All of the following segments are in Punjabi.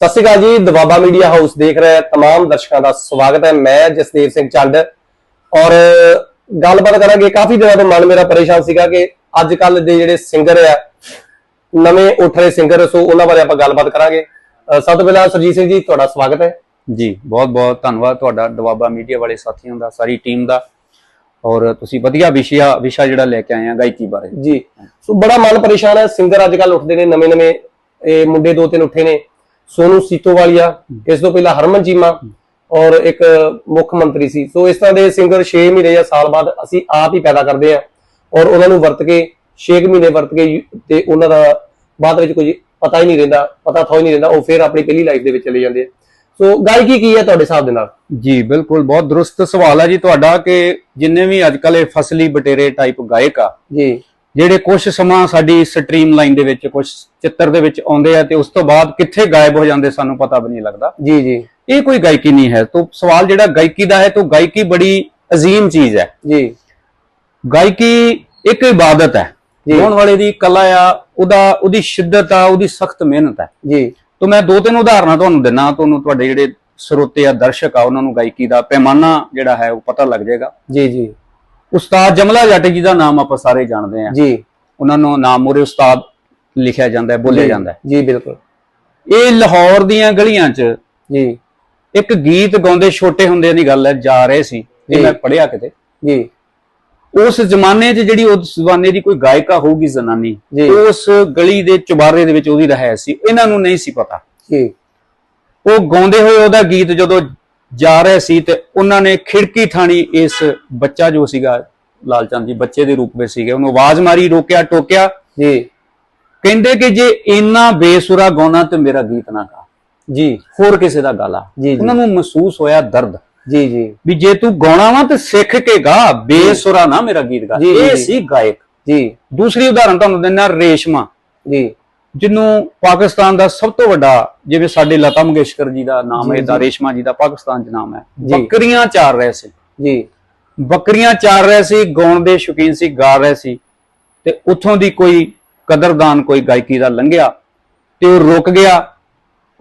ਸਤਿ ਸ਼੍ਰੀ ਅਕਾਲ ਜੀ ਦਵਾਬਾ ਮੀਡੀਆ ਹਾਊਸ ਦੇਖ ਰਹੇ तमाम ਦਰਸ਼ਕਾਂ ਦਾ ਸਵਾਗਤ ਹੈ ਮੈਂ ਜਸਦੇਵ ਸਿੰਘ ਚੰਦ ਔਰ ਗੱਲਬਾਤ ਕਰਾਂਗੇ ਕਾਫੀ ਦਿਨਾਂ ਤੋਂ ਮਨ ਮੇਰਾ ਪਰੇਸ਼ਾਨ ਸੀਗਾ ਕਿ ਅੱਜ ਕੱਲ ਦੇ ਜਿਹੜੇ ਸਿੰਗਰ ਆ ਨਵੇਂ ਉੱਠ ਰਹੇ ਸਿੰਗਰ ਸੋ ਉਹਨਾਂ ਬਾਰੇ ਆਪਾਂ ਗੱਲਬਾਤ ਕਰਾਂਗੇ ਅਹ ਸਭ ਤੋਂ ਪਹਿਲਾਂ ਸਰਜੀਤ ਸਿੰਘ ਜੀ ਤੁਹਾਡਾ ਸਵਾਗਤ ਹੈ ਜੀ ਬਹੁਤ ਬਹੁਤ ਧੰਨਵਾਦ ਤੁਹਾਡਾ ਦਵਾਬਾ ਮੀਡੀਆ ਵਾਲੇ ਸਾਥੀਆਂ ਦਾ ਸਾਰੀ ਟੀਮ ਦਾ ਔਰ ਤੁਸੀਂ ਵਧੀਆ ਵਿਸ਼ਾ ਵਿਸ਼ਾ ਜਿਹੜਾ ਲੈ ਕੇ ਆਏ ਆ ਗਾਇਕੀ ਬਾਰੇ ਜੀ ਸੋ ਬੜਾ ਮਨ ਪਰੇਸ਼ਾਨ ਹੈ ਸਿੰਗਰ ਅੱਜ ਕੱਲ ਉੱਠਦੇ ਨੇ ਨਵੇਂ ਨਵੇਂ ਇਹ ਮੁੰਡੇ ਦੋ ਤਿੰਨ ਉੱਠੇ ਨੇ ਸੋਨੂ ਸੀਤੋਵਾਲੀਆ ਇਸ ਤੋਂ ਪਹਿਲਾਂ ਹਰਮਨ ਚੀਮਾ ਔਰ ਇੱਕ ਮੁੱਖ ਮੰਤਰੀ ਸੀ। ਸੋ ਇਸ ਤਰ੍ਹਾਂ ਦੇ ਸਿੰਗਰ 6 ਮਹੀਨੇ ਜਾਂ ਸਾਲ ਬਾਅਦ ਅਸੀਂ ਆਪ ਹੀ ਪੈਦਾ ਕਰਦੇ ਆ ਔਰ ਉਹਨਾਂ ਨੂੰ ਵਰਤ ਕੇ 6 ਮਹੀਨੇ ਵਰਤ ਕੇ ਤੇ ਉਹਨਾਂ ਦਾ ਬਾਅਦ ਵਿੱਚ ਕੁਝ ਪਤਾ ਹੀ ਨਹੀਂ ਰਹਿੰਦਾ ਪਤਾ ਥੋ ਹੀ ਨਹੀਂ ਰਹਿੰਦਾ ਉਹ ਫਿਰ ਆਪਣੀ ਪਹਿਲੀ ਲਾਈਫ ਦੇ ਵਿੱਚ ਚਲੇ ਜਾਂਦੇ ਆ। ਸੋ ਗਾਇਕੀ ਕੀ ਹੈ ਤੁਹਾਡੇ ਹਿਸਾਬ ਦੇ ਨਾਲ? ਜੀ ਬਿਲਕੁਲ ਬਹੁਤ ਦਰੁਸਤ ਸਵਾਲ ਹੈ ਜੀ ਤੁਹਾਡਾ ਕਿ ਜਿੰਨੇ ਵੀ ਅੱਜ ਕੱਲ੍ਹ ਇਹ ਫਸਲੀ ਬਟੇਰੇ ਟਾਈਪ ਗਾਇਕ ਆ ਜੀ। ਜਿਹੜੇ ਕੁਝ ਸਮਾਂ ਸਾਡੀ ਸਟ੍ਰੀਮ ਲਾਈਨ ਦੇ ਵਿੱਚ ਕੁਝ ਚਿੱਤਰ ਦੇ ਵਿੱਚ ਆਉਂਦੇ ਆ ਤੇ ਉਸ ਤੋਂ ਬਾਅਦ ਕਿੱਥੇ ਗਾਇਬ ਹੋ ਜਾਂਦੇ ਸਾਨੂੰ ਪਤਾ ਵੀ ਨਹੀਂ ਲੱਗਦਾ। ਜੀ ਜੀ। ਇਹ ਕੋਈ ਗਾਇਕੀ ਨਹੀਂ ਹੈ। ਤੋਂ ਸਵਾਲ ਜਿਹੜਾ ਗਾਇਕੀ ਦਾ ਹੈ ਤਾਂ ਗਾਇਕੀ ਬੜੀ ਅਜ਼ੀਮ ਚੀਜ਼ ਹੈ। ਜੀ। ਗਾਇਕੀ ਇੱਕ ਇਬਾਦਤ ਹੈ। ਗਾਉਣ ਵਾਲੇ ਦੀ ਕਲਾ ਆ ਉਹਦਾ ਉਹਦੀ ਸ਼ਿੱਦਤ ਆ ਉਹਦੀ ਸਖਤ ਮਿਹਨਤ ਹੈ। ਜੀ। ਤੋਂ ਮੈਂ ਦੋ ਤਿੰਨ ਉਦਾਹਰਨਾਂ ਤੁਹਾਨੂੰ ਦਿੰਨਾ ਤੁਹਾਨੂੰ ਤੁਹਾਡੇ ਜਿਹੜੇ ਸਰੋਤੇ ਆ ਦਰਸ਼ਕ ਆ ਉਹਨਾਂ ਨੂੰ ਗਾਇਕੀ ਦਾ ਪੈਮਾਨਾ ਜਿਹੜਾ ਹੈ ਉਹ ਪਤਾ ਲੱਗ ਜਾਏਗਾ। ਜੀ ਜੀ। ਉਸਤਾਦ ਜਮਲਾ ਜੱਟ ਜੀ ਦਾ ਨਾਮ ਆਪਾਂ ਸਾਰੇ ਜਾਣਦੇ ਆ ਜੀ। ਉਹਨਾਂ ਨੂੰ ਨਾਮ ਮੋਰੇ ਉਸਤਾਦ ਲਿਖਿਆ ਜਾਂਦਾ ਹੈ ਬੋਲਿਆ ਜਾਂਦਾ ਹੈ। ਜੀ ਬਿਲਕੁਲ। ਇਹ ਲਾਹੌਰ ਦੀਆਂ ਗਲੀਆਂ 'ਚ ਜੀ। ਇੱਕ ਗੀਤ ਗਾਉਂਦੇ ਛੋਟੇ ਹੁੰਦੇ ਦੀ ਗੱਲ ਹੈ ਜਾ ਰਹੇ ਸੀ। ਇਹ ਮੈਂ ਪੜਿਆ ਕਿਤੇ। ਜੀ। ਉਸ ਜ਼ਮਾਨੇ 'ਚ ਜਿਹੜੀ ਉਸ ਜ਼ਮਾਨੇ ਦੀ ਕੋਈ ਗਾਇਕਾ ਹੋਊਗੀ ਜ਼ਨਾਨੀ। ਉਸ ਗਲੀ ਦੇ ਚੁਬਾਰੇ ਦੇ ਵਿੱਚ ਉਹਦੀ ਰਹਿ ਸੀ ਇਹਨਾਂ ਨੂੰ ਨਹੀਂ ਸੀ ਪਤਾ। ਜੀ। ਉਹ ਗਾਉਂਦੇ ਹੋਏ ਉਹਦਾ ਗੀਤ ਜਦੋਂ ਜਾ ਰਿਹਾ ਸੀ ਤੇ ਉਹਨਾਂ ਨੇ ਖਿੜਕੀ ਠਾਣੀ ਇਸ ਬੱਚਾ ਜੋ ਸੀਗਾ ਲਾਲਚੰਦ ਜੀ ਬੱਚੇ ਦੇ ਰੂਪ ਵਿੱਚ ਸੀਗੇ ਉਹਨੂੰ ਆਵਾਜ਼ ਮਾਰੀ ਰੋਕਿਆ ਟੋਕਿਆ। ਜੀ। ਕਹਿੰਦੇ ਕਿ ਜੇ ਇੰਨਾ ਬੇਸੁਰਾ ਗਾਉਣਾ ਤੇ ਮੇਰਾ ਗੀਤ ਨਾ ਗਾ। ਜੀ। ਹੋਰ ਕਿਸੇ ਦਾ ਗਾਲਾ। ਉਹਨਾਂ ਨੂੰ ਮਹਿਸੂਸ ਹੋਇਆ ਦਰਦ। ਜੀ ਜੀ। ਵੀ ਜੇ ਤੂੰ ਗਾਉਣਾ ਵਾ ਤੇ ਸਿੱਖ ਕੇ ਗਾ ਬੇਸੁਰਾ ਨਾ ਮੇਰਾ ਗੀਤ ਗਾ। ਇਹ। ਸੀ ਗਾਇਕ। ਜੀ। ਦੂਸਰੀ ਉਦਾਹਰਨ ਤੁਹਾਨੂੰ ਦਿੰਦਾ ਰੇਸ਼ਮਾ। ਜੀ। ਜਿਹਨੂੰ ਪਾਕਿਸਤਾਨ ਦਾ ਸਭ ਤੋਂ ਵੱਡਾ ਜਿਵੇਂ ਸਾਡੇ ਲਤਾ ਮੰਗੇਸ਼ਕਰ ਜੀ ਦਾ ਨਾਮ ਹੈ ਦਾ। ਰੇਸ਼ਮਾ ਜੀ ਦਾ ਪਾਕਿਸਤਾਨ 'ਚ ਨਾਮ ਹੈ। ਬੱਕਰੀਆਂ ਚਾਰ ਰਹੇ ਸੀ। ਜੀ। ਬੱਕਰੀਆਂ ਚਾਰ ਰਹੇ ਸੀ ਗਾਉਣ ਦੇ ਸ਼ੌਕੀਨ ਸੀ ਗਾ ਰਹੇ ਸੀ। ਤੇ ਉੱਥੋਂ ਦੀ ਕੋਈ ਕਦਰਦਾਨ ਕੋਈ ਗਾਇਕੀ ਦਾ ਲੰਘਿਆ ਤੇ ਉਹ ਰੁਕ ਗਿਆ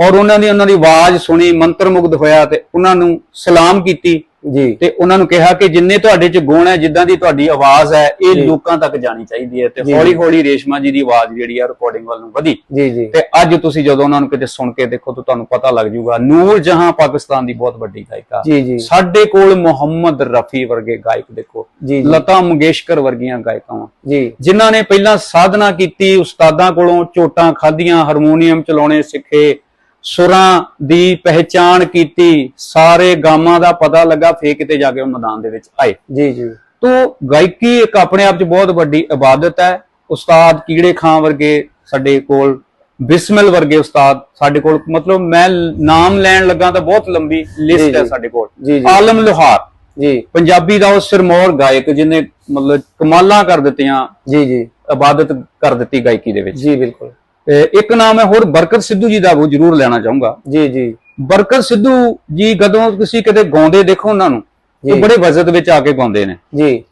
ਔਰ ਉਹਨਾਂ ਦੀ ਉਹਨਾਂ ਦੀ ਆਵਾਜ਼ ਸੁਣੀ ਮੰਤਰਮੁਗਧ ਹੋਇਆ ਤੇ ਉਹਨਾਂ ਨੂੰ ਸਲਾਮ ਕੀਤੀ। ਜੀ। ਤੇ ਉਹਨਾਂ ਨੂੰ ਕਿਹਾ ਕਿ ਜਿੰਨੇ ਤੁਹਾਡੇ ਚ ਗੁਣ ਹੈ ਜਿੱਦਾਂ ਦੀ ਤੁਹਾਡੀ ਆਵਾਜ਼ ਹੈ ਇਹ। ਲੋਕਾਂ ਤੱਕ ਜਾਣੀ ਚਾਹੀਦੀ ਹੈ ਤੇ। ਹੌਲੀ ਹੌਲੀ ਰੇਸ਼ਮਾ ਜੀ ਦੀ ਆਵਾਜ਼ ਜਿਹੜੀ ਆ ਰਿਕਾਰਡਿੰਗ ਵੱਲ ਨੂੰ ਵਧੀ। ਜੀ ਜੀ। ਤੇ ਅੱਜ ਤੁਸੀਂ ਜਦੋਂ ਉਹਨਾਂ ਨੂੰ ਕਿਤੇ ਸੁਣ ਕੇ ਦੇਖੋ ਤਾਂ ਤੁਹਾਨੂੰ ਪਤਾ ਲੱਗ ਜਾਊਗਾ ਨੂਰ ਜਹਾਂ ਪਾਕਿਸਤਾਨ ਦੀ ਬਹੁਤ ਵੱਡੀ ਗਾਇਕਾ। ਜੀ ਜੀ। ਸਾਡੇ ਕੋਲ ਮੁਹੰਮਦ ਰਫੀ ਵਰਗੇ ਗਾਇਕ ਦੇਖੋ ਜੀ ਲਤਾ ਮੰਗੇਸ਼ਕਰ ਵਰਗੀਆਂ ਗਾਇਕਾਵਾਂ ਜੀ। ਜਿਨ੍ਹਾਂ ਨੇ ਪਹਿਲਾਂ ਸਾਧਨਾ ਕੀਤੀ ਉਸਤਾਦਾਂ ਕੋਲੋਂ ਝੋਟਾਂ ਖਾਧੀਆਂ ਹਾਰਮੋਨੀਅਮ ਚਲਾਉਣੇ ਸਿੱਖੇ ਸੁਰਾਂ ਦੀ ਪਹਿਚਾਣ ਕੀਤੀ ਸਾਰੇ ਗਾਮਾਂ ਦਾ ਪਤਾ ਲੱਗਾ ਫੇਰ ਕਿਤੇ ਜਾ ਕੇ ਉਹ ਮੈਦਾਨ ਦੇ ਵਿੱਚ ਆਏ। ਜੀ ਜੀ। ਤੋ ਗਾਇਕੀ ਇੱਕ ਆਪਣੇ ਆਪ 'ਚ ਬਹੁਤ ਵੱਡੀ ਇਬਾਦਤ ਹੈ। ਉਸਤਾਦ ਕੀੜੇ ਖਾਂ ਵਰਗੇ ਸਾਡੇ ਕੋਲ ਬਿਸਮਿਲ ਵਰਗੇ ਉਸਤਾਦ ਸਾਡੇ ਕੋਲ ਮਤਲਬ ਮੈਂ ਨਾਮ ਲੈਣ ਲੱਗਾ ਤਾਂ ਬਹੁਤ ਲੰਬੀ ਲਿਸਟ ਹੈ। ਸਾਡੇ ਕੋਲ। ਆਲਮ ਲੋਹਾਰ। ਜੀ। ਪੰਜਾਬੀ ਦਾ ਉਹ ਸਿਰਮੌਰ ਗਾਇਕ ਜਿਹਨੇ ਮਤਲਬ ਕਮਾਲਾਂ ਕਰ ਦਿੱਤੀਆਂ ਜੀ ਜੀ। ਇਬਾਦਤ ਕਰ ਦਿੱਤੀ ਗਾਇਕੀ ਦੇ ਵਿੱਚ। ਜੀ ਬਿਲਕੁਲ। ਇੱਕ ਨਾਮ ਹੈ ਹੋਰ ਬਰਕਤ ਸਿੱਧੂ ਜੀ ਦਾ ਉਹ ਜ਼ਰੂਰ ਲੈਣਾ ਚਾਹੂੰਗਾ। ਜੀ ਜੀ। ਬਰਕਤ ਸਿੱਧੂ ਜੀ ਕਦੋਂ ਤੁਸੀਂ ਕਿਤੇ ਗਾਉਂਦੇ ਦੇਖੋ ਉਹਨਾਂ ਨੂੰ। ਉਹ ਬੜੇ ਵਜ਼ਤ ਵਿੱਚ ਆ ਕੇ ਗਾਉਂਦੇ ਨੇ। ਜੀ।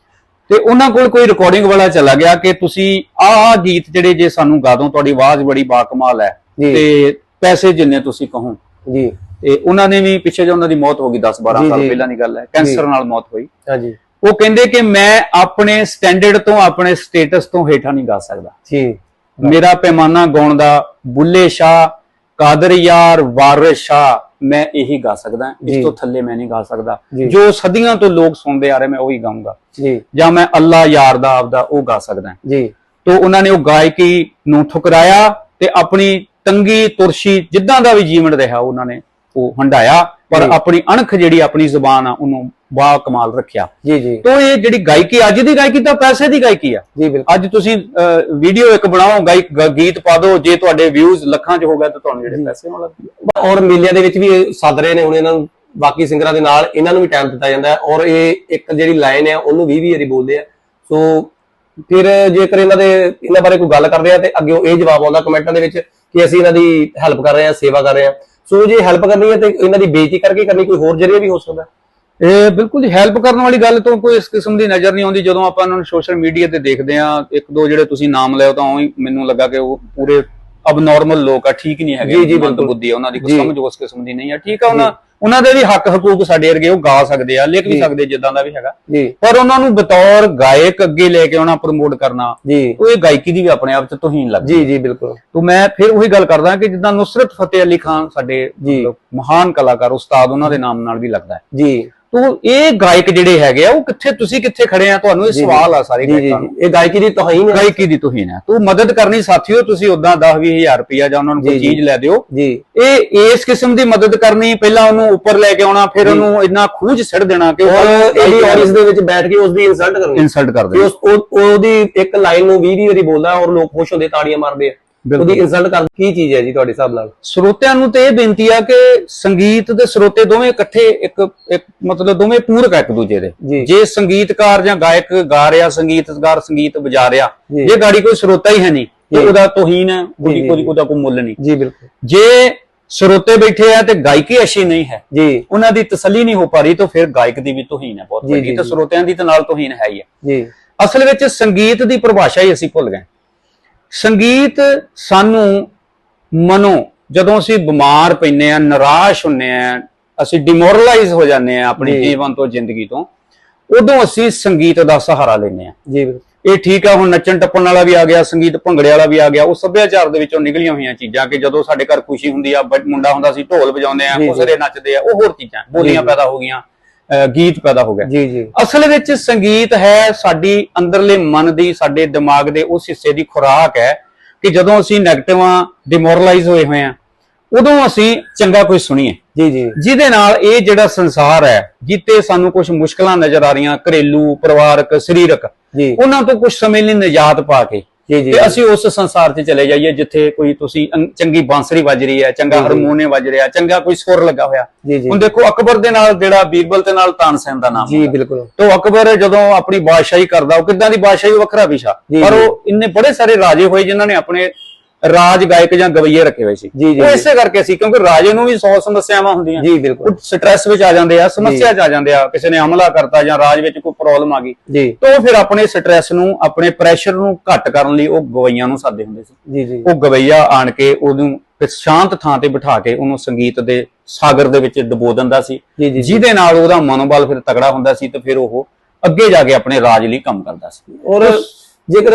ਤੇ ਉਹਨਾਂ ਕੋਲ ਕੋਈ ਰਿਕਾਰਡਿੰਗ ਵਾਲਾ ਚਲਾ ਗਿਆ ਕਿ ਤੁਸੀਂ ਆਹ ਗੀਤ ਜਿਹੜੇ ਜੇ ਸਾਨੂੰ ਗਾ ਦਿਓ ਤੁਹਾਡੀ ਆਵਾਜ਼ ਬੜੀ ਬਾਕਮਾਲ ਹੈ। ਤੇ ਪੈਸੇ ਜਿੰਨੇ ਤੁਸੀਂ ਕਹੋ। ਜੀ। ਤੇ ਉਹਨਾਂ ਨੇ ਵੀ ਪਿੱਛੇ ਜੇ ਉਹਨਾਂ ਦੀ ਮੌਤ ਹੋ ਗਈ 10 12 ਜੀ, ਸਾਲ। ਪਹਿਲਾਂ ਦੀ ਗੱਲ ਹੈ ਕੈਂਸਰ ਨਾਲ ਮੌਤ ਹੋਈ। ਹਾਂਜੀ। ਉਹ ਕਹਿੰਦੇ ਕਿ ਮੈਂ ਆਪਣੇ ਸਟੈਂਡਰਡ ਤੋਂ ਆਪਣੇ ਸਟੇਟਸ ਤੋਂ ਹੇਠਾਂ ਨਹੀਂ ਗਾ ਸਕਦਾ। ਜੀ। ਮੇਰਾ ਪੈਮਾਨਾ ਗਾਉਣ ਦਾ ਬੁੱਲੇ ਸ਼ਾਹ ਕਾਦਰ ਯਾਰ ਵਾਰਿਸ ਸ਼ਾਹ ਮੈਂ ਇਹੀ ਗਾ ਸਕਦਾ। ਇਸ ਤੋਂ ਥੱਲੇ ਮੈਂ ਨਹੀਂ ਗਾ ਸਕਦਾ। ਜੀ। ਸਦੀਆਂ ਤੋਂ ਲੋਕ ਸੁਣਦੇ ਆ ਰਹੇ ਮੈਂ ਉਹੀ ਗਾਉਂਗਾ ਜੀ। ਜਾਂ ਮੈਂ ਅੱਲਾ ਯਾਰ ਦਾ ਆਪਦਾ ਉਹ ਗਾ ਸਕਦਾ। ਜੀ। ਤੋਂ ਉਹਨਾਂ ਨੇ ਉਹ ਗਾਇਕੀ ਨੂੰ ਠੁਕਰਾਇਆ ਤੇ ਆਪਣੀ ਤੰਗੀ ਤੁਰਸ਼ੀ ਜਿੱਦਾਂ ਦਾ ਵੀ ਜੀਵਨ ਰਿਹਾ ਉਹਨਾਂ ਨੇ ਉਹ ਹੰਡਾਇਆ ਪਰ। ਆਪਣੀ ਅਣਖ ਜਿਹੜੀ ਆਪਣੀ ਜ਼ੁਬਾਨ ਆ ਉਹਨੂੰ ਬਾ ਕਮਾਲ ਰੱਖਿਆ। ਜੀ ਜੀ। ਤੋਂ ਇਹ ਜਿਹੜੀ ਗਾਇਕੀ ਅੱਜ ਦੀ ਗਾਇਕੀ ਤਾਂ ਪੈਸੇ ਦੀ ਗਾਇਕੀ ਆ। ਜੀ ਬਿਲਕੁਲ। ਅੱਜ ਤੁਸੀਂ ਵੀਡੀਓ ਇੱਕ ਬਣਾਓ ਗਾਇਕ ਗੀਤ ਪਾ ਦਿਓ ਜੇ ਤੁਹਾਡੇ ਵਿਊਜ਼ ਲੱਖਾਂ 'ਚ ਹੋ ਗਿਆ ਤਾਂ ਤੁਹਾਨੂੰ ਜਿਹੜੇ ਪੈਸੇ ਮਿਲਣਗੇ ਔਰ ਮੇਲਿਆਂ ਦੇ ਵਿੱਚ ਵੀ ਸੱਦ ਰਹੇ ਨੇ ਹੁਣ ਇਹਨਾਂ ਨੂੰ ਬਾਕੀ ਸਿੰਗਰਾਂ ਦੇ ਨਾਲ ਇਹਨਾਂ ਨੂੰ ਵੀ ਟਾਈਮ ਦਿੱਤਾ ਜਾਂਦਾ ਹੈ। ਔਰ ਇਹ ਇੱਕ ਜਿਹੜੀ ਲਾਈਨ ਹੈ ਉਹਨੂੰ 20 20 ਵਾਰੀ ਬੋਲਦੇ ਆ। ਸੋ ਫਿਰ ਜੇਕਰ ਇਹਨਾਂ ਦੇ ਇਹਨਾਂ ਬਾਰੇ ਕੋਈ ਗੱਲ ਕਰਦੇ ਆ ਤੇ ਅੱਗੇ ਇਹ ਜਵਾਬ ਆਉਂਦਾ ਕਮੈਂਟਾਂ ਦੇ ਵਿੱਚ ਕਿ ਅਸੀਂ ਇਹਨਾਂ ਦੀ ਹੈਲਪ ਕਰ ਰਹੇ ਹਾਂ ਸੇਵਾ ਕਰ ਰਹੇ ਹਾਂ। ਸੋ ਜੇ ਹੈਲਪ ਕਰਨੀ ਹੈ ਤੇ ਇਹਨਾਂ ਦੀ ਬੇਇੱਜ਼ਤੀ ਕਰਕੇ ਕਰਨੀ ਕੋਈ ਹੋਰ ਜਰੀਆ ਵੀ ਹੋ ਸਕਦਾ। ਇਹ ਬਿਲਕੁਲ ਹੀ ਹੈਲਪ ਕਰਨ ਵਾਲੀ ਗੱਲ ਤੋਂ ਕੋਈ ਇਸ ਕਿਸਮ ਦੀ ਨਜ਼ਰ ਨਹੀਂ ਆਉਂਦੀ। ਜਦੋਂ ਆਪਾਂ ਉਹਨਾਂ ਨੂੰ ਸੋਸ਼ਲ ਮੀਡੀਆ ਤੇ ਦੇਖਦੇ ਆ ਇੱਕ ਦੋ ਜਿਹੜੇ ਤੁਸੀਂ ਨਾਮ ਲਿਓ ਤਾਂ ਉਹੀ ਮੈਨੂੰ ਲੱਗਾ ਕਿ ਉਹ ਪੂਰੇ ਅਬ ਨਾਰਮਲ ਲੋਕ ਆ ਠੀਕ ਨਹੀਂ ਹੈਗੇ ਜੀ, ਜੀ, ਬਿਲਕੁਲ। ਬੁੱਧੀ ਆ ਉਹਨਾਂ ਦੀ ਕੋਈ। ਸਮਝ ਉਸ ਕਿਸਮ ਦੀ ਨਹੀਂ ਆ। ਠੀਕ ਆ ਉਹਨਾਂ ਉਹਨਾਂ ਦੇ ਵੀ ਹੱਕ ਹਕੂਕ ਸਾਡੇ ਵਰਗੇ ਉਹ ਗਾ ਸਕਦੇ ਆ ਲਿਖ ਵੀ ਸਕਦੇ ਜਿੱਦਾਂ ਦਾ ਵੀ ਹੈਗਾ। ਪਰ ਉਹਨਾਂ ਨੂੰ ਬਤੌਰ ਗਾਇਕ ਅੱਗੇ ਲੈ ਕੇ ਆਉਣਾ ਪ੍ਰਮੋਟ ਕਰਨਾ ਉਹ ਇਹ ਗਾਇਕੀ ਦੀ ਵੀ ਆਪਣੇ ਆਪ ਚ ਤੋਹੀਨ ਲੱਗਦੀ ਜੀ ਜੀ ਬਿਲਕੁਲ। ਤੋ ਮੈਂ ਫਿਰ ਉਹੀ ਗੱਲ ਕਰਦਾ ਕਿ ਜਿੱਦਾਂ ਨੁਸਰਤ ਫਤਿਹ ਅਲੀ ਖਾਨ ਸਾਡੇ ਮਹਾਨ ਕਲਾਕਾਰ ਉਸਤਾਦ ਉਹਨਾਂ ਦੇ ਨਾਮ ਨਾਲ ਵੀ ਲੱਗਦਾ ਜੀ। ਤੋ ਇਹ ਗਾਇਕ ਜਿਹੜੇ ਹੈਗੇ ਆ ਉਹ ਕਿੱਥੇ ਤੁਸੀਂ ਕਿੱਥੇ ਖੜੇ ਆ? ਤੁਹਾਨੂੰ ਇਹ ਸਵਾਲ ਆ ਸਾਰੇ ਗਾਇਕਾਂ ਨੂੰ। ਇਹ ਗਾਇਕੀ ਦੀ ਤੋਹੀਨ ਹੈ ਗਾਇਕੀ ਦੀ ਤੋਹੀਨ ਹੈ ਤੂੰ ਮਦਦ ਕਰਨੀ ਸਾਥੀਓ ਤੁਸੀਂ ਉਦਾਂ 10 20000 ਰੁਪਇਆ ਜਾਂ ਉਹਨਾਂ ਨੂੰ ਕੋਈ। ਚੀਜ਼ ਲੈ ਦਿਓ। ਜੀ। ਇਹ ਇਸ ਕਿਸਮ ਦੀ ਮਦਦ ਕਰਨੀ ਪਹਿਲਾਂ ਉਹਨੂੰ ਉੱਪਰ ਲੈ ਕੇ ਆਉਣਾ ਫਿਰ ਉਹਨੂੰ ਇੰਨਾ ਖੂਜ ਸਿੱਟ ਦੇਣਾ ਕਿ ਔਰ ਇਹਦੀ ਆਡੀਅנס ਦੇ ਵਿੱਚ ਬੈਠ ਕੇ ਉਸ ਦੀ ਇਨਸਲਟ ਕਰਨੀ। ਇਨਸਲਟ ਕਰ ਕਿ ਦੇ ਉਸ ਉਹ- ਉਹਦੀ ਇੱਕ ਲਾਈਨ ਨੂੰ 20 ਵਾਰੀ ਬੋਲਦਾ ਔਰ ਲੋਕ ਖੁਸ਼ ਹੁੰਦੇ ਤਾੜੀਆਂ ਮਾਰਦੇ ਆ। ਉਹਦੀ ਇਨਸਲਟ ਕਰ ਕੀ ਚੀਜ਼ ਹੈ ਜੀ ਤੁਹਾਡੇ ਹਿਸਾਬ ਨਾਲ ਸਰੋਤਿਆਂ ਨੂੰ ਤੇ ਇਹ ਬੇਨਤੀ ਆ ਕਿ ਸੰਗੀਤ ਤੇ ਸਰੋਤੇ ਦੋਵੇਂ ਇਕੱਠੇ ਇੱਕ ਇੱਕ ਮਤਲਬ ਦੋਵੇਂ ਪੂਰਕ ਆ ਇੱਕ ਦੂਜੇ ਦੇ ਜੀ। ਸੰਗੀਤਕਾਰ ਜਾਂ ਗਾਇਕ ਗਾ ਰਿਹਾ ਸੰਗੀਤਕਾਰ ਸੰਗੀਤ ਵਜਾ ਰਿਹਾ ਜੀ। ਗਾੜੀ ਕੋਈ ਸਰੋਤਾ ਹੀ ਹੈ ਨਹੀਂ ਤੇ। ਉਹਦਾ ਤੋਹੀਨ ਹੈ ਉਹਦੀ ਕੋਈ। ਉਹਦਾ ਕੋਈ ਮੁੱਲ ਨਹੀਂ ਜੀ ਬਿਲਕੁਲ ਜੇ ਸਰੋਤੇ ਬੈਠੇ ਆ ਤੇ ਗਾਇਕੀ ਅੱਛੀ ਨਹੀਂ ਹੈ ਜੀ ਉਹਨਾਂ ਦੀ ਤਸੱਲੀ ਨਹੀਂ ਹੋ ਪਾ ਰਹੀ ਤਾਂ ਫਿਰ ਗਾਇਕ ਦੀ ਵੀ ਤੋਹੀਨ ਹੈ ਬਹੁਤ ਵੱਡੀ ਤੇ। ਸਰੋਤਿਆਂ ਦੀ ਤਾਂ ਨਾਲ ਤੋਹੀਨ ਹੈ ਹੀ ਹੈ ਜੀ ਅਸਲ ਵਿੱਚ ਸੰਗੀਤ ਦੀ ਪਰਿਭਾਸ਼ਾ ਹੀ ਅਸੀਂ ਭੁੱਲ ਗਏ ਸੰਗੀਤ ਸਾਨੂੰ ਮਨੋਂ ਜਦੋਂ ਅਸੀਂ ਬਿਮਾਰ ਪੈਨੇ ਆ ਨਿਰਾਸ਼ ਹੁੰਨੇ ਆ ਅਸੀਂ ਡਿਮੋਰਲਾਈਜ਼ ਹੋ ਜਾਂਦੇ ਆ ਆਪਣੀ। ਜੀਵਨ ਤੋਂ ਜ਼ਿੰਦਗੀ ਤੋਂ ਉਦੋਂ ਅਸੀਂ ਸੰਗੀਤ ਦਾ ਸਹਾਰਾ ਲੈਨੇ ਆ ਜੀ ਇਹ ਠੀਕ ਆ ਹੁਣ ਨੱਚਣ ਟੱਪਣ ਵਾਲਾ ਵੀ ਆ ਗਿਆ ਸੰਗੀਤ ਭੰਗੜੇ ਵਾਲਾ ਵੀ ਆ ਗਿਆ ਉਹ ਸੱਭਿਆਚਾਰ ਦੇ ਵਿੱਚੋਂ ਨਿਕਲੀਆਂ ਹੋਈਆਂ ਚੀਜ਼ਾਂ ਕਿ ਜਦੋਂ ਸਾਡੇ ਘਰ ਖੁਸ਼ੀ ਹੁੰਦੀ ਆ ਮੁੰਡਾ ਹੁੰਦਾ ਸੀ ਢੋਲ ਵਜਾਉਂਦੇ ਆ। ਉਸਰੇ ਨੱਚਦੇ ਆ ਉਹ ਹੋਰ ਚੀਜ਼ਾਂ ਬੋਲੀਆਂ। ਪੈਦਾ ਹੋ ਗਈਆਂ ਗੀਤ ਪੈਦਾ ਹੋ ਗਏ ਜੀ ਜੀ। ਅਸਲ ਵਿੱਚ ਸੰਗੀਤ ਹੈ ਸਾਡੀ ਅੰਦਰਲੇ ਮਨ ਦੀ ਸਾਡੇ ਦਿਮਾਗ ਦੇ ਉਸ ਹਿੱਸੇ ਦੀ ਖੁਰਾਕ ਹੈ ਕਿ ਜਦੋਂ ਅਸੀਂ ਨੈਗੇਟਿਵਾਂ ਡਿਮੋਰਲਾਈਜ਼ ਹੋਏ ਹੋਏ ਆ ਉਦੋਂ ਅਸੀਂ ਚੰਗਾ ਕੁਝ ਸੁਣੀਏ। ਜੀ ਜੀ। ਜਿਹਦੇ ਨਾਲ ਇਹ ਜਿਹੜਾ ਸੰਸਾਰ ਹੈ ਜਿੱਤੇ ਸਾਨੂੰ ਕੁਝ ਮੁਸ਼ਕਲਾਂ ਨਜ਼ਰ ਆ ਰਹੀਆਂ ਘਰੇਲੂ ਪਰਿਵਾਰਕ ਸਰੀਰਕ ਉਹਨਾਂ ਤੋਂ ਕੁਝ ਸਮੇਂ ਲਈ ਨਿਜਾਤ ਪਾ ਕੇ ਜੀ ਜੀ ਤੇ ਅਸੀਂ ਉਸ ਸੰਸਾਰ 'ਚ ਚਲੇ ਜਾਈਏ ਜਿੱਥੇ ਕੋਈ ਤੁਸੀਂ ਅੰ- ਚੰਗੀ ਬਾਂਸਰੀ ਵੱਜ ਰਹੀ ਹੈ ਚੰਗਾ। ਹਾਰਮੋਨੀਅਮ ਵੱਜ ਰਿਹਾ ਚੰਗਾ ਕੋਈ ਸੁਰ ਲੱਗਾ ਹੋਇਆ। ਜੀ ਜੀ। ਹੁਣ ਦੇਖੋ ਅਕਬਰ ਦੇ ਨਾਲ ਜਿਹੜਾ ਬੀਰਬਲ ਦੇ ਨਾਲ ਤਾਨਸੈਨ ਦਾ ਨਾਮ ਜੀ ਬਿਲਕੁਲ। ਤੋ ਅਕਬਰ ਜਦੋਂ ਆਪਣੀ ਬਾਦਸ਼ਾਹੀ ਕਰਦਾ ਉਹ ਕਿੱਦਾਂ ਦੀ ਬਾਦਸ਼ਾਹੀ ਉਹ ਵੱਖਰਾ ਵਿਸ਼ਾ। ਜੀ, ਪਰ ਜੀ। ਉਹ ਇੰਨੇ ਬੜੇ ਸਾਰੇ ਰਾਜੇ ਹੋਏ ਜਿਨ੍ਹਾਂ ਨੇ ਆਪਣੇ ਰਾਜ ਗਾਇਕ ਜਾਂ ਗਵਈਏ ਰੱਖੇ ਹੋਏ ਸੀ। ਜੀ, ਜੀ, ਉਹ। ਇਸੇ ਕਰਕੇ ਸੀ ਕਿਉਂਕਿ ਰਾਜੇ ਨੂੰ ਵੀ 100 ਸਮੱਸਿਆਵਾਂ ਹੁੰਦੀਆਂ। ਜੀ ਬਿਲਕੁਲ। ਸਟ੍ਰੈਸ ਵਿੱਚ ਆ ਜਾਂਦੇ ਆ ਸਮੱਸਿਆ 'ਚ ਆ ਜਾਂਦੇ ਆ ਕਿਸੇ ਨੇ ਹਮਲਾ ਕਰਤਾ ਜਾਂ ਰਾਜ ਵਿੱਚ ਕੋਈ ਪ੍ਰੋਬਲਮ ਆ ਗਈ। ਜੀ। ਤੋ ਉਹ ਫਿਰ ਆਪਣੇ ਸਟ੍ਰੈਸ ਨੂੰ ਆਪਣੇ ਪ੍ਰੈਸ਼ਰ ਨੂੰ ਘੱਟ ਕਰਨ ਲਈ ਉਹ ਗਵਈਆਂ ਨੂੰ ਸਾਦੇ ਹੁੰਦੇ ਸੀ। ਜੀ ਜੀ। ਉਹ ਗਵਈਆ ਆਣ ਕੇ ਉਹਨੂੰ ਫਿਰ ਸ਼ਾਂਤ ਥਾਂ ਤੇ ਬਿਠਾ ਕੇ ਉਹਨੂੰ ਸੰਗੀਤ ਦੇ ਸਾਗਰ ਦੇ ਵਿੱਚ ਡੁਬੋ ਦਿੰਦਾ ਸੀ। ਜਿਹਦੇ ਨਾਲ ਉਹਦਾ ਮਨੋਬਲ ਫਿਰ ਤਗੜਾ ਹੁੰਦਾ ਸੀ ਤੇ ਫਿਰ ਉਹ ਅੱਗੇ ਜਾ ਕੇ ਆਪਣੇ ਰਾਜ ਲਈ ਕੰਮ ਕਰਦਾ ਸੀ। ਔਰ ਜੇਕਰ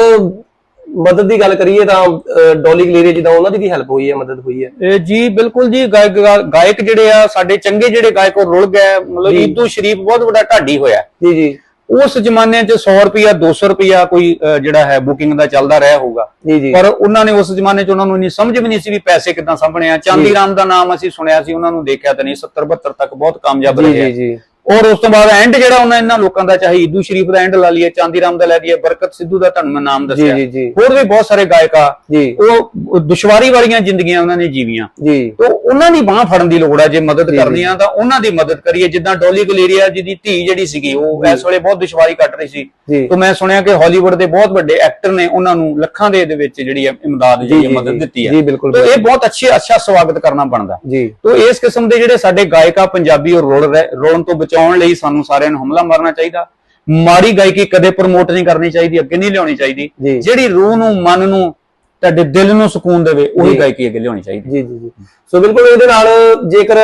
ਮਦਦ ਦੀ ਗੱਲ ਕਰੀਏ ਤਾਂ ਡੋਲੀ ਗਲੇਰੀਆ ਜਿੱਦਾਂ ਉਹਨਾਂ ਦੀ ਵੀ ਹੈਲਪ ਹੋਈ ਹੈ ਮਦਦ ਹੋਈ ਹੈ। ਇਹ ਜੀ ਬਿਲਕੁਲ ਜੀ ਗਾਇਕ ਜਿਹੜੇ ਆ ਸਾਡੇ ਚੰਗੇ ਜਿਹੜੇ ਗਾਇਕ ਉਹ ਰੁਲ ਗਏ। ਮਤਲਬ। ਈਦੂ ਸ਼ਰੀਫ ਬਹੁਤ ਵੱਡਾ ਢਾਡੀ ਹੋਇਆ। ਜੀ ਜੀ। ਉਸ ਜ਼ਮਾਨੇ 'ਚ 100 ਰੁਪਿਆ 200 ਰੁਪਿਆ ਕੋਈ ਜਿਹੜਾ ਹੈ ਬੁਕਿੰਗ ਦਾ ਚੱਲਦਾ ਰਿਹਾ ਹੋਊਗਾ। ਜੀ ਜੀ। ਪਰ ਉਹਨਾਂ ਨੇ ਉਸ ਜ਼ਮਾਨੇ 'ਚ ਉਹਨਾਂ ਨੂੰ ਇੰਨੀ ਸਮਝ ਵੀ ਨਹੀਂ ਸੀ ਵੀ ਪੈਸੇ ਕਿੱਦਾਂ ਸਾਂਭਣੇ ਆ। ਚਾਂਦੀ ਰਾਮ ਦਾ ਨਾਮ ਅਸੀਂ ਸੁਣਿਆ ਸੀ ਉਹਨਾਂ ਨੂੰ ਦੇਖਿਆ ਤਾਂ ਨਹੀਂ 70 72 ਤੱਕ ਬਹੁਤ ਕਾਮਯਾਬ ਰਹੇ। ਜੀ ਜੀ। ਔਰ ਉਸ ਤੋਂ ਬਾਅਦ ਐਂਡ ਜਿਹੜਾ ਉਹਨਾਂ ਇਹਨਾਂ ਲੋਕਾਂ ਦਾ ਚਾਹੇ ਈਦੂ ਸ਼ਰੀਫ ਦਾ ਐਂਡ ਲਾ ਲਈਏ ਚਾਂਦੀ ਰਾਮ ਦਾ ਲੈ ਲਈਏ ਬਰਕਤ ਸਿੱਧੂ ਦਾ ਤੁਹਾਨੂੰ ਮੈਂ ਨਾਮ ਜੀ ਦੱਸਿਆ। ਜੀ ਜੀ। ਹੋਰ ਵੀ ਬਹੁਤ ਸਾਰੇ ਗਾਇਕ ਜੀ। ਉਹ ਦੁਸ਼ਵਾਰੀ ਵਾਲੀਆਂ ਜ਼ਿੰਦਗੀਆਂ ਉਹਨਾਂ ਨੇ ਜੀਵੀਆਂ। ਜੀ। ਤੋ ਉਹਨਾਂ ਦੀ ਬਾਹ ਫੜਨ ਦੀ ਲੋੜ ਆ ਜੇ ਮਦਦ ਜੀ, ਕਰਨੀ ਆ ਤਾਂ ਉਹਨਾਂ ਦੀ ਮਦਦ ਕਰੀਏ। ਜਿੱਦਾਂ ਡੋਲੀ ਗਲੇਰੀਆ ਜਿਹਦੀ ਧੀ ਜਿਹੜੀ ਸੀਗੀ ਉਹ ਇਸ ਵੇਲੇ ਬਹੁਤ ਦੁਸ਼ਵਾਰੀ ਕੱਟ ਰਹੀ ਸੀ। ਜੀ। ਤੋ ਮੈਂ ਸੁਣਿਆ ਕਿ ਹਾਲੀਵੁੱਡ ਦੇ ਬਹੁਤ ਵੱਡੇ ਐਕਟਰ ਨੇ ਉਹਨਾਂ ਨੂੰ ਲੱਖਾਂ ਦੇ ਦੇ ਵਿੱਚ ਜਿਹੜੀ ਹੈ ਇਮਦਾਦ ਜੀ ਜਿਹੜੀ ਹੈ ਜੀ, ਮਦਦ ਜੀ, ਦਿੱਤੀ ਜੀ ਹੈ ਬਿਲਕੁਲ ਤੋ ਇਹ ਬਹੁਤ ਅੱਛੇ ਅੱਛਾ ਸਵਾਗਤ ਕਰਨਾ ਬਣਦਾ। ਜੀ। ਤੋ ਇਸ ਕਿਸਮ ਦੇ ਜਿਹੜੇ ਸਾਡੇ ਗਾਇਕ ਪੰਜਾਬੀ ਉਹ ਰੋਲ ਰੋਲਣ ਤੋਂ ਬਚਾਉਣ ਲਈ ਸਾਨੂੰ ਸਾਰਿਆਂ ਨੂੰ ਹਮਲਾ ਮਾਰਨਾ ਚਾਹੀਦਾ ਮਾੜੀ ਗਾਇਕੀ ਕਦੇ ਪ੍ਰਮੋਟ ਨਹੀਂ ਕਰਨੀ ਚਾਹੀਦੀ ਅੱਗੇ ਨਹੀਂ ਲਿਆਉਣੀ ਚਾਹੀਦੀ। ਜਿਹੜੀ ਰੂਹ ਨੂੰ ਮਨ ਨੂੰ ਤੁਹਾਡੇ ਦਿਲ ਨੂੰ ਸਕੂਨ ਦੇਵੇ ਉਹੀ। ਗਾਇਕੀ ਅੱਗੇ ਲਿਆਉਣੀ ਚਾਹੀਦੀ ਜੀ ਜੀ ਜੀ ਸੋ ਬਿਲਕੁਲ ਇਹਦੇ ਨਾਲ ਜੇਕਰ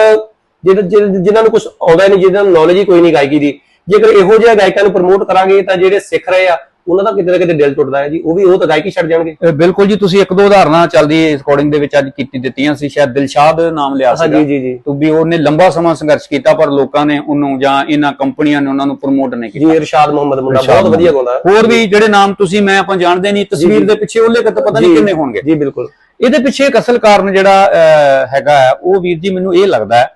ਜਿਹਨ- ਜਿਨ੍ਹਾਂ ਨੂੰ ਕੁਝ ਆਉਂਦਾ ਨਹੀਂ ਜਿਹਨਾਂ ਨੂੰ ਨੌਲੇਜ ਹੀ ਕੋਈ ਨਹੀਂ ਗਾਇਕੀ ਦੀ ਜੇਕਰ ਇਹੋ ਜਿਹੇ ਗਾਇਕਾਂ ਨੂੰ ਪ੍ਰਮੋਟ ਕਰਾਂਗੇ ਤਾਂ ਜਿਹੜੇ ਸਿੱਖ ਰਹੇ ਆ ਉਹਨਾਂ ਦਾ ਕਿਤੇ ਨਾ ਕਿਤੇ ਦਿਲ ਟੁੱਟਦਾ ਹੈ ਜੀ ਉਹ ਵੀ ਉਹ ਤਾਂ ਗਾਇਕੀ ਛੱਡ ਜਾਣਗੇ। ਬਿਲਕੁਲ ਜੀ ਤੁਸੀਂ ਇੱਕ ਦੋ ਉਦਾਹਰਨਾਂ ਚੱਲਦੀ ਰਿਕਾਰਡਿੰਗ ਦੇ ਵਿੱਚ ਅੱਜ ਕੀਤੀ ਦਿੱਤੀਆਂ ਸੀ ਸ਼ਾਇਦ ਦਿਲਸ਼ਾਦ ਨਾਮ ਲਿਆ ਸੀਗਾ। ਜੀ ਜੀ। ਜੀ ਤੋ ਵੀ ਉਹਨੇ ਲੰਬਾ ਸਮਾਂ ਸੰਘਰਸ਼ ਕੀਤਾ ਪਰ ਲੋਕਾਂ ਨੇ ਉਹਨੂੰ ਜਾਂ ਇਹਨਾਂ ਕੰਪਨੀਆਂ ਨੇ ਉਹਨਾਂ ਨੂੰ ਪ੍ਰਮੋਟ ਨਹੀਂ ਕੀਤਾ। ਜੀ ਇਰਸ਼ਾਦ ਮੁਹੰਮਦ ਮੁੰਡਾ ਬਹੁਤ ਵਧੀਆ ਗਾਉਂਦਾ। ਹੋਰ ਵੀ ਜਿਹੜੇ ਨਾਮ ਤੁਸੀਂ ਮੈਂ ਆਪਾਂ ਜਾਣਦੇ ਨਹੀਂ ਤਸਵੀਰ ਦੇ ਪਿੱਛੇ ਉਹਲੇ ਕਿਤੇ ਪਤਾ ਨਹੀਂ ਕਿੰਨੇ ਹੋਣਗੇ। ਜੀ ਬਿਲਕੁਲ। ਇਹਦੇ ਪਿੱਛੇ ਇੱਕ ਅਸਲ ਕਾਰਨ ਜਿਹੜਾ ਹੈਗਾ ਉਹ ਵੀਰ ਜੀ ਮੈਨੂੰ ਇਹ ਲੱਗਦਾ ਹੈ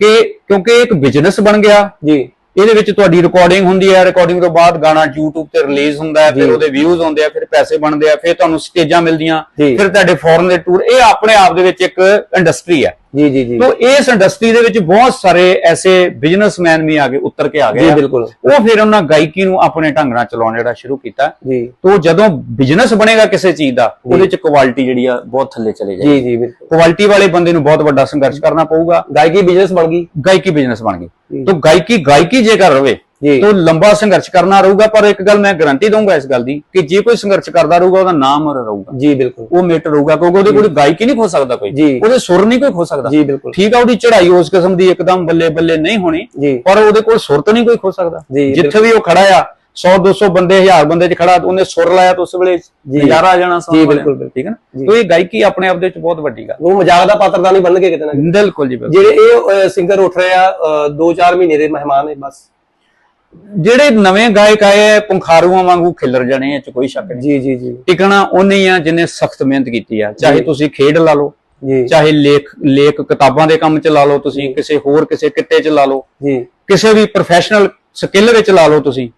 ਕਿ ਕਿਉਂਕਿ ਇੱਕ ਬਿਜ਼ਨਸ ਬਣ ਗਿਆ ਜੀ। ਇਹਦੇ ਵਿੱਚ ਤੁਹਾਡੀ ਰਿਕਾਰਡਿੰਗ ਹੁੰਦੀ ਹੈ ਰਿਕਾਰਡਿੰਗ ਤੋਂ ਬਾਅਦ ਗਾਣਾ YouTube ਤੇ ਰਿਲੀਜ਼ ਹੁੰਦਾ ਹੈ ਫਿਰ। ਉਹਦੇ ਵਿਊਜ਼ ਆਉਂਦੇ ਆ ਫਿਰ ਪੈਸੇ ਬਣਦੇ ਆ ਫਿਰ ਤੁਹਾਨੂੰ ਸਟੇਜਾਂ ਮਿਲਦੀਆਂ। ਫਿਰ ਤੁਹਾਡੇ ਫੋਰਨ ਦੇ ਟੂਰ ਇਹ ਆਪਣੇ ਆਪ ਦੇ ਵਿੱਚ ਇੱਕ ਇੰਡਸਟਰੀ ਹੈ। ਜੀ ਜੀ ਜੀ। ਤੋਂ ਇਸ ਇੰਡਸਟਰੀ ਦੇ ਵਿੱਚ ਬਹੁਤ ਸਾਰੇ ਐਸੇ ਬਿਜ਼ਨਸਮੈਨ ਵੀ ਆ ਗਏ ਉੱਤਰ ਕੇ ਆ ਗਏ ਜੀ। ਬਿਲਕੁਲ। ਉਹ ਫਿਰ ਉਹਨਾਂ ਗਾਇਕੀ ਨੂੰ ਆਪਣੇ ਢੰਗ ਨਾਲ ਚਲਾਉਣਾ ਜਿਹੜਾ ਸ਼ੁਰੂ ਕੀਤਾ। ਜੀ। ਤੋਂ ਜਦੋਂ ਬਿਜ਼ਨਸ ਬਣੇਗਾ ਕਿਸੇ ਚੀਜ਼ ਦਾ ਉਹਦੇ ਚ ਕੁਆਲਿਟੀ ਜਿਹੜੀ ਆ ਬਹੁਤ ਥੱਲੇ ਚਲੇ ਜਾਏਗੀ। ਜੀ ਜੀ ਬਿਲਕੁਲ। ਕੁਆਲਿਟੀ ਵਾਲੇ ਬੰਦੇ ਨੂੰ ਬਹੁਤ ਵੱਡਾ ਸੰਘਰਸ਼ ਕਰਨਾ ਪਊਗਾ। ਗਾਇਕੀ ਬਿਜ਼ਨਸ ਬਣ ਗਈ। ਗਾਇਕੀ ਬਿਜ਼ਨਸ ਬਣ ਗਈ। ਤੋਂ ਗਾਇਕੀ ਗਾਇਕੀ ਜੇਕਰ ਰਵੇ ਤੋਂ ਲੰਬਾ ਸੰਘਰਸ਼ ਕਰਨਾ ਰਹੂਗਾ ਪਰ ਇੱਕ ਗੱਲ ਮੈਂ ਗਾਰੰਟੀ ਦਊਂਗਾ ਇਸ ਗੱਲ ਦੀ ਕਿ ਜੇ ਕੋਈ ਸੰਘਰਸ਼ ਕਰਦਾ ਰਹੂਗਾ ਉਹਦਾ ਨਾਮ ਰਹੂਗਾ। ਜੀ ਬਿਲਕੁਲ। ਉਹ ਮਿਟ ਰਹੂਗਾ ਕਿਉਂਕਿ ਉਹਦੇ ਕੋਲ ਗਾਇਕੀ ਨਹੀਂ ਖੋ ਸਕਦਾ ਕੋਈ। ਉਹਦੇ ਸੁਰ ਨਹੀਂ ਕੋਈ ਖੋ ਸਕਦਾ। ਜੀ ਬਿਲਕੁਲ। ਠੀਕ ਆ ਉਹਦੀ ਚੜ੍ਹਾਈ ਉਸ ਕਿਸਮ ਦੀ ਇੱਕਦਮ ਬੱਲੇ ਬੱਲੇ ਨਹੀਂ ਹੋਣੀ ਪਰ ਉਹਦੇ ਕੋਲ ਸੁਰਤ ਨਹੀਂ ਕੋਈ ਖੋ ਸਕਦਾ। ਜਿੱਥੇ ਵੀ ਉਹ ਖੜਾ ਆ 100 200 ਬੰਦੇ 1000 ਬੰਦੇ 'ਚ ਖੜਾ ਉਹਨੇ ਸੁਰ ਲਾਇਆ ਤਾਂ ਉਸ ਵੇਲੇ। ਨਜ਼ਾਰਾ ਆ ਜਾਣਾ ਜੀ, ਬਿਲਕੁਲ, ਬਿਲਕੁਲ। ਠੀਕ ਹੈ। ਨਾ? ਤਾਂ ਇਹ ਗਾਇਕੀ ਆਪਣੇ ਆਪ ਦੇ ਵਿੱਚ ਬਹੁਤ ਵੱਡੀ ਗੱਲ। ਉਹ ਮਜ਼ਾਕ ਦਾ ਪਾਤਰ ਤਾਂ ਨਹੀਂ ਬਣਨਗੇ ਕਿਤੇ ਨਾ। ਬਿਲਕੁਲ ਜੀ ਬਿਲਕੁਲ। ਜਿਹੜੇ ਇਹ ਸਿੰਗਰ ਉੱਠ ਰਹੇ ਆ 2-4 ਮਹੀਨੇ ਦੇ ਮਹਿਮਾਨ ਨੇ ਬਸ। ਜਿਹੜੇ ਨਵੇਂ ਗਾਇਕ ਆਏ ਆ, ਪੁੰਖਾਰੂਆਂ ਵਾਂਗੂ ਖਿਲਰ ਜਾਣੇ ਇਹ ਚ ਕੋਈ ਸ਼ੱਕ ਨਹੀਂ। ਜੀ ਜੀ ਜੀ। ਟਿਕਣਾ ਉਹਨੇ ਆ ਜਿਹਨੇ ਸਖਤ ਮਿਹਨਤ ਕੀਤੀ ਆ। ਚਾਹੇ। ਤੁਸੀਂ ਖੇਡ ਲਾ ਲਓ ਜੀ। ਚਾਹੇ ਲੇਖ ਲੇਖ ਕਿਤਾਬਾਂ ਦੇ ਕੰਮ ਚ ਲਾ ਲਓ ਤੁਸੀਂ ਕਿਸੇ ਹੋਰ ਕਿਸੇ ਕਿੱਤੇ ਚ ਲਾ ਲਓ। ਜੀ। ਕਿਸੇ ਵੀ ਪ੍ਰੋਫੈਸ਼ਨਲ ਸਕਿੱਲ ਵਿੱਚ ਲਾ ਲਓ ਤੁਸੀਂ।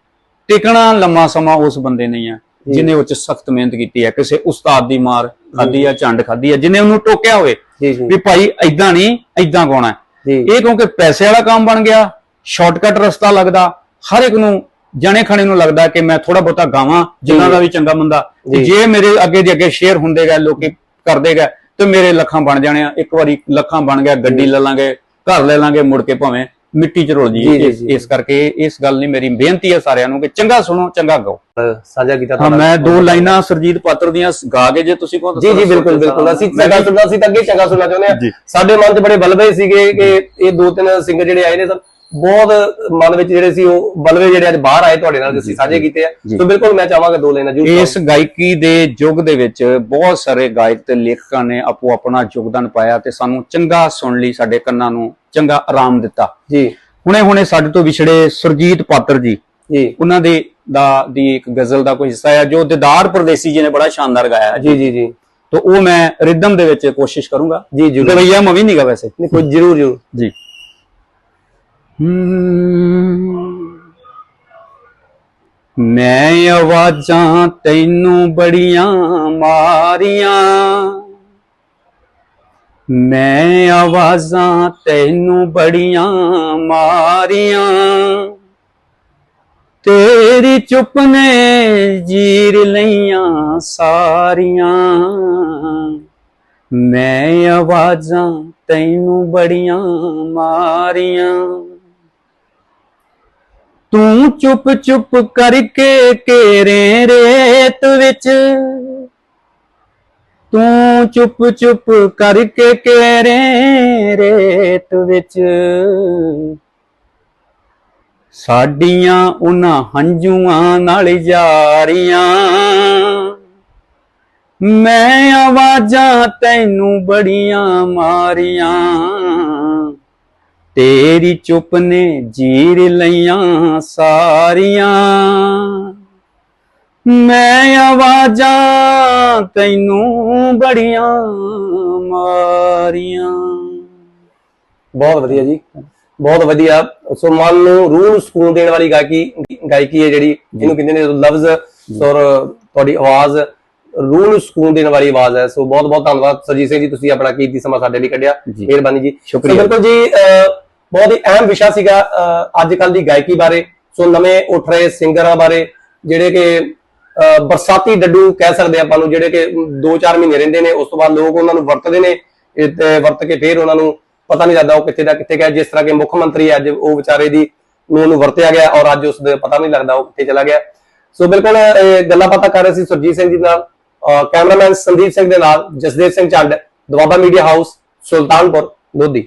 ਟਿਕਣਾ ਲੰਮਾ ਸਮਾਂ ਉਸ ਬੰਦੇ ਨਹੀਂ ਆ ਜਿਹਨੇ ਉਹ ਚ ਸਖਤ ਮਿਹਨਤ ਕੀਤੀ ਹੈ ਕਿਸੇ ਉਸਤਾਦ ਦੀ ਮਾਰ ਖਾਦੀ ਆ ਝੰਡ ਖਾਦੀ ਆ ਜਿਹਨੇ ਉਹਨੂੰ ਟੋਕਿਆ ਹੋਵੇ ਵੀ ਭਾਈ ਐਦਾਂ ਨਹੀਂ ਐਦਾਂ ਗਾਉਣਾ ਇਹ ਕਿਉਂਕਿ ਪੈਸੇ ਵਾਲਾ ਕੰਮ ਬਣ ਗਿਆ ਸ਼ਾਰਟਕਟ ਰਸਤਾ ਲੱਗਦਾ ਹਰ ਇੱਕ ਨੂੰ ਜਣੇ ਖਣੇ ਨੂੰ ਲੱਗਦਾ ਕਿ ਮੈਂ ਥੋੜਾ ਬਹੁਤਾ ਗਾਵਾਂ ਜਿਨ੍ਹਾਂ ਦਾ ਵੀ ਚੰਗਾ ਮੰਦਾ ਤੇ ਜੀ। ਜੇ ਮੇਰੇ ਅੱਗੇ ਦੇ ਅੱਗੇ ਸ਼ੇਅਰ ਹੁੰਦੇ ਗਏ ਲੋਕੀ ਕਰਦੇ ਗਏ ਤੇ ਮੇਰੇ ਲੱਖਾਂ ਬਣ ਜਾਣੇ ਆ ਇੱਕ ਵਾਰੀ ਲੱਖਾਂ ਬਣ ਗਿਆ ਗੱਡੀ ਲੈ ਲਾਂਗੇ ਘਰ ਲੈ ਲਾਂਗੇ ਮੁੜ ਕੇ ਭਾਵੇਂ ਮਿੱਟੀ 'ਚ ਰੁਲ ਜੀ, ਜੀ ਜੀ, ਇਸ- ਜੀ। ਕਰਕੇ ਇਸ ਗੱਲ ਨਹੀਂ ਮੇਰੀ ਬੇਨਤੀ ਹੈ ਸਾਰਿਆਂ ਨੂੰ ਕਿ ਚੰਗਾ ਸੁਣੋ ਚੰਗਾ ਗਾਓ ਸਾਂਝਾ ਕੀਤਾ ਹਾਂ। ਮੈਂ ਦੋ ਲਾਈਨਾਂ ਸਰਜੀਤ ਪਾਤਰ ਦੀਆਂ ਗਾ ਕੇ ਜੇ ਤੁਸੀਂ ਕਹੋ ਜੀ ਜੀ ਬਿਲਕੁਲ ਬਿਲਕੁਲ ਅਸੀਂ ਚੰਗਾ ਸੁਣਨਾ ਸੀ ਤਾਂ ਅੱਗੇ ਚੰਗਾ ਸੁਣਨਾ ਚਾਹੁੰਦੇ ਜੀ। ਆ ਸਾਡੇ ਮਨ 'ਚ ਬੜੇ ਬਲਵੇ ਸੀਗੇ ਕਿ ਇਹ ਦੋ ਤਿੰਨ ਸਿੰਗਰ ਜਿਹੜੇ ਆਏ ਨੇ ਸਨ ਬਹੁਤ ਮਨ ਵਿੱਚ ਜਿਹੜੇ ਸੀ ਉਹ ਬਲਵੇ ਜਿਹੜੇ ਅੱਜ ਬਾਹਰ ਆਏ ਤੁਹਾਡੇ ਨਾਲ ਅਸੀਂ ਸਾਂਝੇ ਕੀਤੇ ਆ ਜੀ। ਤਾਂ ਬਿਲਕੁਲ ਮੈਂ ਚਾਹਾਂਗਾ ਦੋ ਲਾਈਨਾਂ ਜਰੂਰ ਇਸ ਗਾਇਕੀ ਦੇ ਯੁੱਗ ਦੇ ਵਿੱਚ ਬਹੁਤ ਸਾਰੇ ਗਾਇਕ ਤੇ ਲੇਖਕਾਂ ਨੇ ਆਪੋ ਆਪਣਾ ਯੋਗਦਾਨ ਪਾਇਆ ਤੇ ਸਾਨੂੰ ਚੰਗਾ ਸੁਣ ਲਈ ਸਾਡੇ ਕੰਨਾਂ ਨੂੰ ਚੰਗਾ ਆਰਾਮ ਦਿੱਤਾ। ਜੀ। ਹੁਣੇ ਹੁਣੇ ਸਾਡੇ ਤੋਂ ਵਿਛੜੇ ਸੁਰਜੀਤ ਪਾਤਰ ਜੀ। ਜੀ। ਉਹਨਾਂ ਦੇ ਦਾ ਦੀ ਇੱਕ ਗਜ਼ਲ ਦਾ ਕੋਈ ਹਿੱਸਾ ਹੈ ਜੋ ਦਿਦਾਰ ਪ੍ਰਦੇਸੀ ਜੀ ਨੇ ਬੜਾ ਸ਼ਾਨਦਾਰ ਗਾਇਆ ਜੀ ਜੀ ਜੀ। ਤਾਂ ਉਹ ਮੈਂ ਰਿਦਮ ਦੇ ਵਿੱਚ ਕੋਸ਼ਿਸ਼ ਕਰੂੰਗਾ। ਜੀ ਜਰੂਰ। ਰਵਈਆ ਮਵੀ ਨਹੀਂਗਾ ਵੈਸੇ। ਨਹੀਂ ਕੋਈ ਜਰੂਰ ਜਰੂਰ। ਜੀ। ਮੈਂ ਆਵਾਜ਼ਾਂ ਤੈਨੂੰ ਬੜੀਆਂ ਮਾਰੀਆਂ। ਮੈਂ ਆਵਾਜ਼ਾਂ ਤੈਨੂੰ ਬੜੀਆਂ ਮਾਰੀਆਂ। ਤੇਰੀ ਚੁੱਪ ਨੇ ਜੀਰ ਲਈਆਂ ਸਾਰੀਆਂ। ਮੈਂ ਆਵਾਜ਼ਾਂ ਤੈਨੂੰ ਬੜੀਆਂ ਮਾਰੀਆਂ। ਤੂੰ ਚੁੱਪ ਚੁੱਪ ਕਰਕੇ ਘੇਰੇ ਰੇਤ ਵਿੱਚ ਤੂੰ ਚੁੱਪ ਚੁੱਪ ਕਰਕੇ ਘੇਰੇ ਰੇਤ ਵਿੱਚ। ਸਾਡੀਆਂ ਉਹਨਾਂ ਹੰਝੂਆਂ ਨਾਲ ਯਾਰੀਆਂ ਮੈਂ ਆਵਾਜ਼ਾਂ ਤੈਨੂੰ ਬੜੀਆਂ ਮਾਰੀਆਂ। ਤੇਰੀ ਚੁੱਪ ਨੇ ਜੀਰ ਲਈਆਂ ਸਾਰੀਆਂ। ਮੈਂ ਆਵਾਜ਼ਾਂ ਤੈਨੂੰ ਬੜੀਆਂ ਮਾਰੀਆਂ। ਬਹੁਤ ਵਧੀਆ ਜੀ। ਬਹੁਤ ਵਧੀਆ। ਸੋ ਮਨ ਨੂੰ ਰੂਹ ਨੂੰ ਸਕੂਨ ਦੇਣ ਵਾਲੀ ਗਾਇਕੀ ਗਾਇਕੀ ਹੈ ਜਿਹੜੀ ਇਹਨੂੰ ਕਹਿੰਦੇ ਨੇ ਲਫ਼ਜ਼। ਔਰ ਤੁਹਾਡੀ ਆਵਾਜ਼ ਰੂਹ ਨੂੰ ਸਕੂਨ ਦੇਣ ਵਾਲੀ ਆਵਾਜ਼ ਹੈ। ਸੋ ਬਹੁਤ ਬਹੁਤ ਧੰਨਵਾਦ। ਸਰਜੀਤ ਸਿੰਘ ਜੀ ਤੁਸੀਂ ਆਪਣਾ ਕੀਮਤੀ ਸਮਾਂ ਸਾਡੇ ਲਈ ਕੱਢਿਆ। ਮਿਹਰਬਾਨੀ ਜੀ। ਸ਼ੁਕਰੀਆ। ਬਿਲਕੁਲ ਜੀ ਅਹ, ਬਹੁਤ ਹੀ ਅਹਿਮ ਵਿਸ਼ਾ ਸੀਗਾ ਅੱਜ ਕੱਲ ਦੀ ਗਾਇਕੀ ਬਾਰੇ। ਸੋ ਨਵੇਂ ਉੱਠ ਰਹੇ ਸਿੰਗਰਾਂ ਬਾਰੇ ਜਿਹੜੇ ਕਿ ਬਰਸਾਤੀ ਡੱਡੂ ਕਹਿ ਸਕਦੇ ਆਪਾਂ ਨੂੰ, ਜਿਹੜੇ ਕਿ 2-4 ਮਹੀਨੇ ਰਹਿੰਦੇ ਨੇ, ਉਸ ਤੋਂ ਬਾਅਦ ਲੋਕ ਉਹਨਾਂ ਨੂੰ ਵਰਤਦੇ ਨੇ ਵਰਤ ਕੇ ਫਿਰ ਉਹਨਾਂ ਨੂੰ ਪਤਾ ਨਹੀਂ ਲੱਗਦਾ ਉਹ ਕਿੱਥੇ ਦਾ ਕਿੱਥੇ ਗਿਆ, ਜਿਸ ਤਰ੍ਹਾਂ ਕਿ ਮੁੱਖ ਮੰਤਰੀ ਅੱਜ ਉਹ ਵਿਚਾਰੇ ਦੀ ਨੂੰ ਉਹਨੂੰ ਵਰਤਿਆ ਗਿਆ ਔਰ ਅੱਜ ਉਸ ਦੇ ਪਤਾ ਨਹੀਂ ਲੱਗਦਾ ਉਹ ਕਿੱਥੇ ਚਲਾ ਗਿਆ। ਸੋ ਬਿਲਕੁਲ ਗੱਲਾਂ ਬਾਤਾਂ ਕਰ ਰਹੇ ਸੀ ਸੁਰਜੀਤ ਸਿੰਘ ਜੀ ਨਾਲ ਕੈਮਰਾਮੈਨ ਸੰਦੀਪ ਸਿੰਘ ਦੇ ਨਾਲ, ਜਸਦੇਵ ਸਿੰਘ ਚੰਡ ਦਵਾਬਾ ਮੀਡੀਆ ਹਾਊਸ, ਸੁਲਤਾਨਪੁਰ, ਲੋਧੀ।